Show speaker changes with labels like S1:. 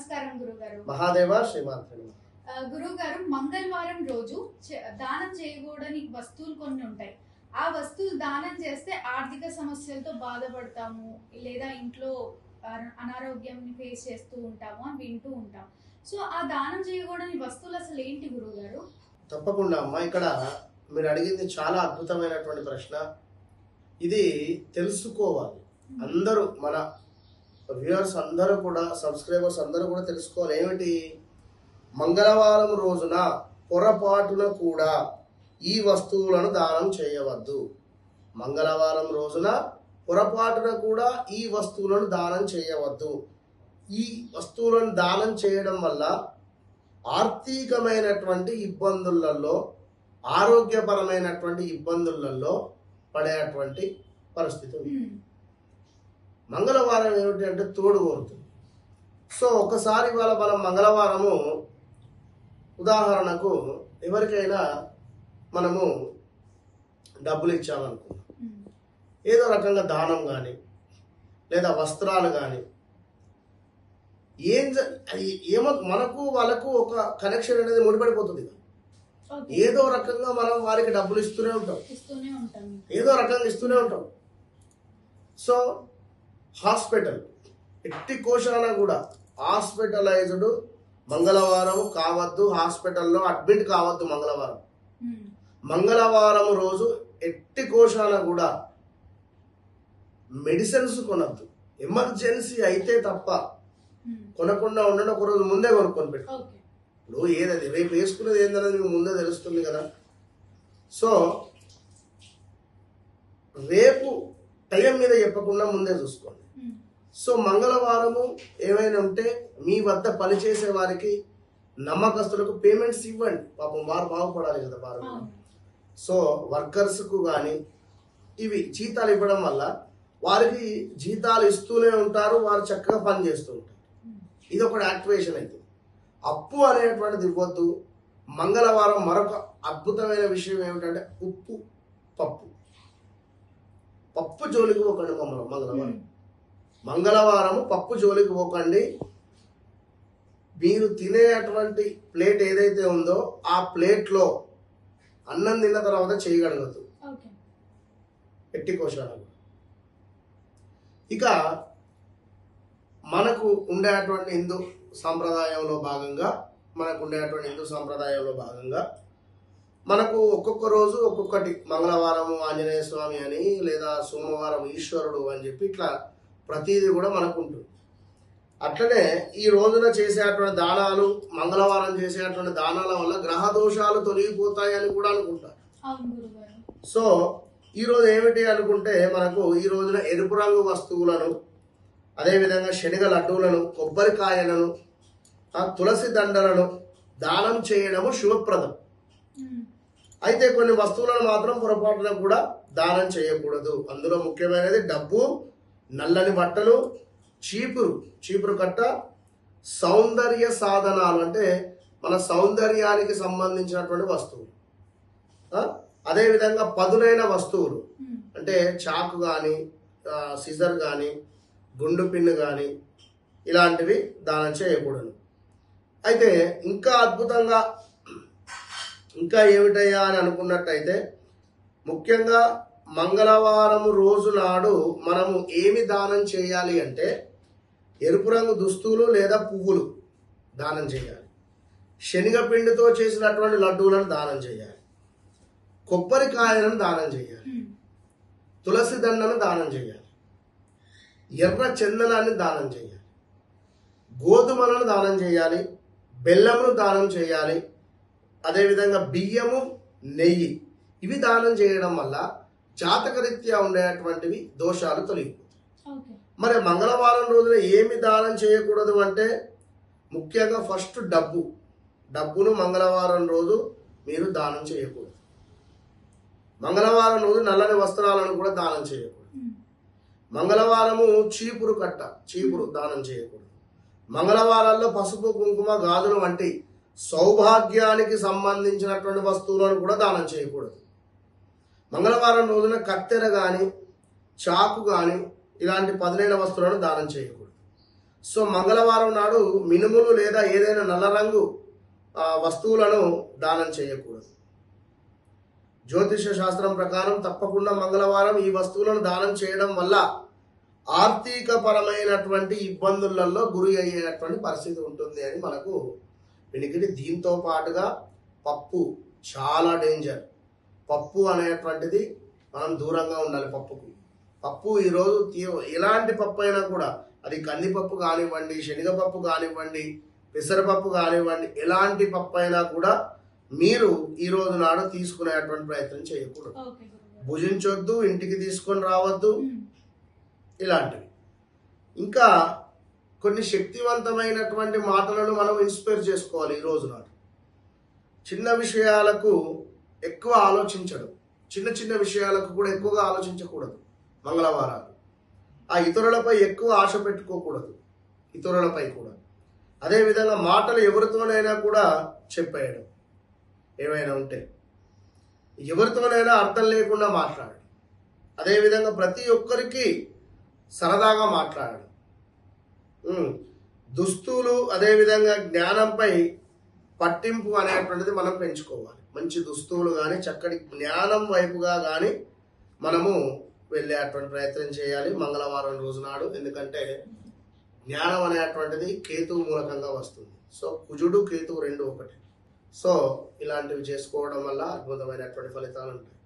S1: నమస్కారం గురుగారు.
S2: మహాదేవ శ్రీమాత్రి
S1: ఆ, గురుగారు మంగళవారం రోజు దానం చేయకూడని వస్తువులు కొన్ని ఉంటాయి. ఆ వస్తువులు దానం చేస్తే ఆర్థిక సమస్యలతో బాధపడతాము లేదా ఇంట్లో అన- అనారోగ్యంని ఫేస్ చేస్తూ ఉంటాము అని వింటూ ఉంటాం. సో ఆ దానం చేయకూడని వస్తువులు అసలు ఏంటి గురుగారు?
S2: తప్పకుండా అమ్మా ఇక్కడ మీరు అడిగింది చాలా అద్భుతమైనటువంటి ప్రశ్న. ఇది తెలుసుకోవాలి. అందరూ మన వ్యూవర్స్ అందరూ కూడా సబ్స్క్రైబర్స్ అందరూ కూడా తెలుసుకోవాలి. ఏమిటి? మంగళవారం రోజున పొరపాటున కూడా ఈ వస్తువులను దానం చేయవద్దు. మంగళవారం రోజున పొరపాటున కూడా ఈ వస్తువులను దానం చేయవద్దు. ఈ వస్తువులను దానం చేయడం వల్ల ఆర్థికమైనటువంటి ఇబ్బందులలో ఆరోగ్యపరమైనటువంటి ఇబ్బందులలో పడేటువంటి పరిస్థితి మంగళవారం ఏమిటి అంటే తోడు కోరుతుంది సో ఒకసారి ఇవాళ మనం మంగళవారము ఉదాహరణకు ఎవరికైనా మనము డబ్బులు ఇచ్చామనుకున్నాం ఏదో రకంగా దానం కానీ లేదా వస్త్రాలు కానీ ఏం ఏమో మనకు వాళ్ళకు ఒక కనెక్షన్ అనేది ముడిపడిపోతుంది. ఏదో రకంగా మనం వారికి డబ్బులు ఇస్తూనే ఉంటాం. ఏదో రకంగా ఇస్తూనే ఉంటాం. So hospital. ఎట్టి కోశాన కూడా హాస్పిటలైజ్డ్ మంగళవారం కావద్దు హాస్పిటల్లో అడ్మిట్ కావద్దు మంగళవారం. మంగళవారం రోజు ఎట్టి కోశాన కూడా మెడిసిన్స్ కొనద్దు. ఎమర్జెన్సీ అయితే తప్ప కొనకుండా ఉండడం ఒక రోజు ముందే కొనుక్కొని పెట్టు ఇప్పుడు ఏదది రేపు వేసుకునేది ఏందనేది మీకు ముందే తెలుస్తుంది కదా. సో రేపు టైం మీద చెప్పకుండా ముందే చూసుకోండి. సో మంగళవారము ఏమైనా ఉంటే మీ వద్ద పనిచేసే వారికి నమ్మకస్తులకు పేమెంట్స్ ఇవ్వండి. పాపం వారు బాగుపడాలి కదా వారు. సో వర్కర్స్కు కానీ ఇవి జీతాలు ఇవ్వడం వల్ల వారికి జీతాలు ఇస్తూనే ఉంటారు వారు చక్కగా పని చేస్తూ ఉంటారు. ఇది ఒక యాక్టివేషన్ అయితే. అప్పు అనేటువంటిది ఇవ్వద్దు. మంగళవారం మరొక అద్భుతమైన విషయం ఏమిటంటే ఉప్పు పప్పు. పప్పు జోలికి పోకండి మమ్మల్ని మంగళవారం. మంగళవారం పప్పు జోలికి పోకండి. మీరు తినేటువంటి ప్లేట్ ఏదైతే ఉందో ఆ ప్లేట్లో అన్నం తిన్న తర్వాత చేయగలగదు.
S1: ఓకే.
S2: ఎట్టి కోశాలను ఇక మనకు ఉండేటువంటి హిందూ సాంప్రదాయంలో భాగంగా మనకు ఉండేటువంటి హిందూ సాంప్రదాయంలో భాగంగా మనకు ఒక్కొక్క రోజు ఒక్కొక్కటి. మంగళవారం ఆంజనేయ స్వామి అని లేదా సోమవారం ఈశ్వరుడు అని చెప్పి ఇట్లా ప్రతిదీ కూడా మనకు ఉంటుంది అట్లనే ఈ రోజున చేసేటువంటి దానాలు మంగళవారం చేసేటువంటి దానాల వల్ల గ్రహ దోషాలు తొలగిపోతాయని కూడా అనుకుంటారు. సో ఈ రోజు ఏమిటి అనుకుంటే మనకు ఈ రోజున ఎరుపు రంగు వస్తువులను అదేవిధంగా శనగ లడ్డూలను కొబ్బరికాయలను తులసి దండలను దానం చేయడము శుభప్రదం. అయితే కొన్ని వస్తువులను మాత్రం పొరపాటున కూడా దానం చేయకూడదు. అందులో ముఖ్యమైనది డబ్బు నల్లని బట్టలు చీపురు. చీపురు కట్ట సౌందర్య సాధనాలు అంటే మన సౌందర్యానికి సంబంధించినటువంటి వస్తువులు. ఆ? అదేవిధంగా పదునైన వస్తువులు. అంటే చాకు కానీ సిజర్ కానీ గుండు పిన్ను కానీ ఇలాంటివి దానం చేయకూడదు. అయితే ఇంకా అద్భుతంగా ఇంకా ఏమిటయ్యా అని అనుకున్నట్టయితే ముఖ్యంగా మంగళవారం రోజు నాడు మనము ఏమి దానం చేయాలి అంటే ఎరుపు రంగు దుస్తులు లేదా పువ్వులు దానం చేయాలి. శనగపిండితో చేసినటువంటి లడ్డూలను దానం చేయాలి. కొబ్బరికాయలను దానం చేయాలి. తులసి దండను దానం చేయాలి. ఎర్ర చందనాన్ని దానం చేయాలి. గోధుమలను దానం చేయాలి. బెల్లమును దానం చేయాలి. అదేవిధంగా బియ్యము నెయ్యి. ఇవి దానం చేయడం వల్ల జాతకరీత్యా ఉండేటువంటివి దోషాలు తొలగిపోతాయి. మరి మంగళవారం రోజున ఏమి దానం చేయకూడదు అంటే ముఖ్యంగా ఫస్ట్ డబ్బు. డబ్బును మంగళవారం రోజు మీరు దానం చేయకూడదు. మంగళవారం రోజు నల్లని వస్త్రాలను కూడా దానం చేయకూడదు. మంగళవారము చీపురు కట్ట చీపురు దానం చేయకూడదు. మంగళవారాల్లో పసుపు కుంకుమ గాజులు వంటి సౌభాగ్యానికి సంబంధించినటువంటి వస్తువులను కూడా దానం చేయకూడదు. మంగళవారం రోజున కత్తెర కానీ చాకు కానీ ఇలాంటి పదునైన వస్తువులను దానం చేయకూడదు. సో మంగళవారం నాడు మినుములు లేదా ఏదైనా నల్ల రంగు వస్తువులను దానం చేయకూడదు. జ్యోతిష శాస్త్రం ప్రకారం తప్పకుండా మంగళవారం ఈ వస్తువులను దానం చేయడం వల్ల ఆర్థిక పరమైనటువంటి ఇబ్బందులలో గురి అయ్యేటువంటి పరిస్థితి ఉంటుంది అని మనకు వినికిడి దీంతో పాటుగా పప్పు చాలా డేంజర్ పప్పు అనేటువంటిది మనం దూరంగా ఉండాలి పప్పుకు. పప్పు ఈరోజు తీ- ఎలాంటి పప్పు అయినా కూడా అది కందిపప్పు కానివ్వండి శనగపప్పు కానివ్వండి పెసరపప్పు కానివ్వండి ఎలాంటి పప్పు అయినా కూడా మీరు ఈ రోజు నాడు తీసుకునేటువంటి ప్రయత్నం చేయకూడదు. భుజించొద్దు ఇంటికి తీసుకొని రావద్దు ఇలాంటివి. ఇంకా కొన్ని శక్తివంతమైనటువంటి మాటలను మనం ఇన్స్పైర్ చేసుకోవాలి ఈ రోజు నాడు. చిన్న విషయాలకు ఎక్కువ ఆలోచించడం. చిన్న చిన్న విషయాలకు కూడా ఎక్కువగా ఆలోచించకూడదు మంగళవారాలు. ఆ ఇతరులపై ఎక్కువ ఆశ పెట్టుకోకూడదు. ఇతరులపై కూడా. అదేవిధంగా మాటలు ఎవరితోనైనా కూడా చెప్పేయడం. ఏమైనా ఉంటే. ఎవరితోనైనా అర్థం లేకుండా మాట్లాడడం. అదేవిధంగా ప్రతి ఒక్కరికి సరదాగా మాట్లాడడం. దుస్తులు అదేవిధంగా జ్ఞానంపై పట్టింపు అనేటువంటిది మనం పెంచుకోవాలి. మంచి దుస్తువులు కానీ చక్కటి జ్ఞానం వైపుగా కానీ మనము వెళ్ళేటువంటి ప్రయత్నం చేయాలి మంగళవారం రోజు నాడు ఎందుకంటే జ్ఞానం అనేటువంటిది కేతువు మూలకంగా వస్తుంది. సో కుజుడు కేతువు రెండు ఒకటి. సో ఇలాంటివి చేసుకోవడం వల్ల అద్భుతమైనటువంటి ఫలితాలు ఉంటాయి